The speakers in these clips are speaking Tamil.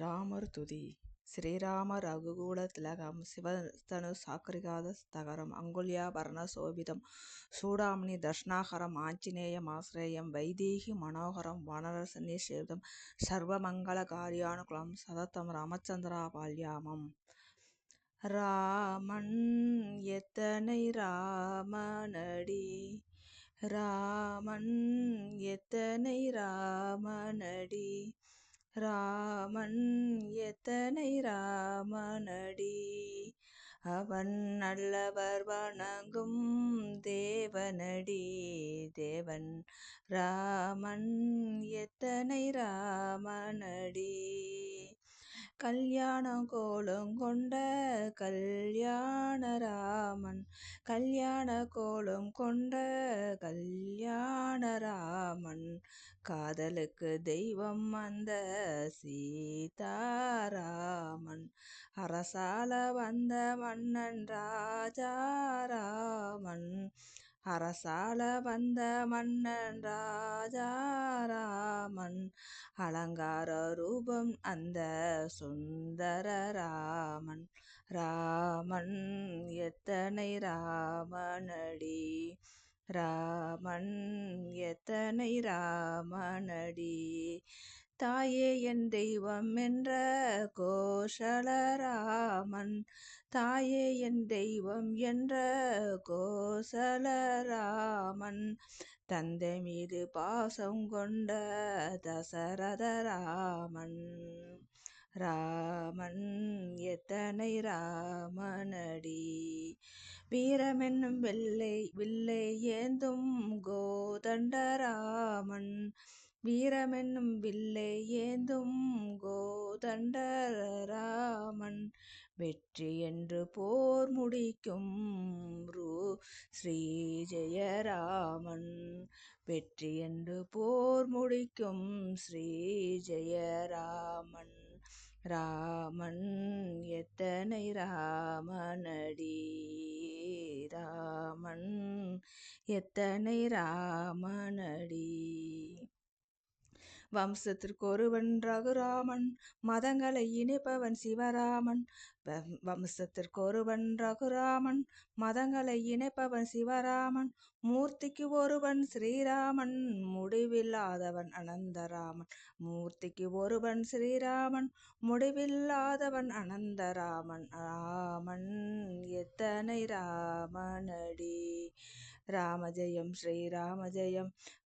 ராமர் துதி శ్రీరామ రఘుగూఢ తిలకం శివతను సాక్షిగాధ స్థగరం అంగుళ్యాభరణ శోభితం సూడామణి దర్శనాహరం ఆంజనేయమాశ్రయం వైదేహి మనోహరం వానరస నిషేధం సర్వమంగళకార్యానుకులం సతతం రామచంద్రాపాల్యామం ராமன் எத்தனை ராமனடி ராமன் எத்தனை ராமனடி ராமன் எத்தனை ராமனடி? அவன் நல்லவர் வணங்கும் தேவனடி. தேவன் ராமன் எத்தனை ராமனடி? கல்யாண கோலம் கொண்ட கல்யாண ராமன் கல்யாண கோலம் கொண்ட கல்யாண ராமன் காதலுக்கு தெய்வம் வந்த சீதாராமன். அரசால வந்த மன்னன் ராஜாராமன். அரசால வந்த மன்னன் ராஜா அலங்கார ரூபம் அந்த சுந்தர ராமன். ராமன் எத்தனை ராமனடி? ராமன் எத்தனை ராமனடி? தாயே என் தெய்வம் என்ற கோஷலராமன் தாயே என் தெய்வம் என்ற கோசலராமன். தந்தை மீது பாசம் கொண்ட தசரதராமன் ராமன். எத்தனை ராமனடி? வீரமென்னும் வெள்ளை வில்லை ஏந்தும் கோதண்டராமன் வீரமென்னும் வில்லை ஏந்தும் கோதண்டராமன் வெற்றி என்று போர் முடிக்கும் ரூ ஸ்ரீ ஜெயராமன். வெற்றி என்று போர் முடிக்கும் ஸ்ரீ ஜெயராமன். ராமன் எத்தனை ராமனடி ராமன்? எத்தனை ராமனடி வம்சத்திற்கு ஒருவன் ரகுராமன் மதங்களை இணைப்பவன் சிவராமன். வம்சத்திற்கு ஒருவன் ரகுராமன் மதங்களை இணைப்பவன் சிவராமன். மூர்த்திக்கு ஒருவன் ஸ்ரீராமன் முடிவில்லாதவன் அனந்தராமன் மூர்த்திக்கு ஒருவன் ஸ்ரீராமன் முடிவில்லாதவன் அனந்தராமன் ராமன். எத்தனை ராமனடி? ராமஜெயம் ஸ்ரீராமஜெயம்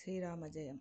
శ్రీరామ జయం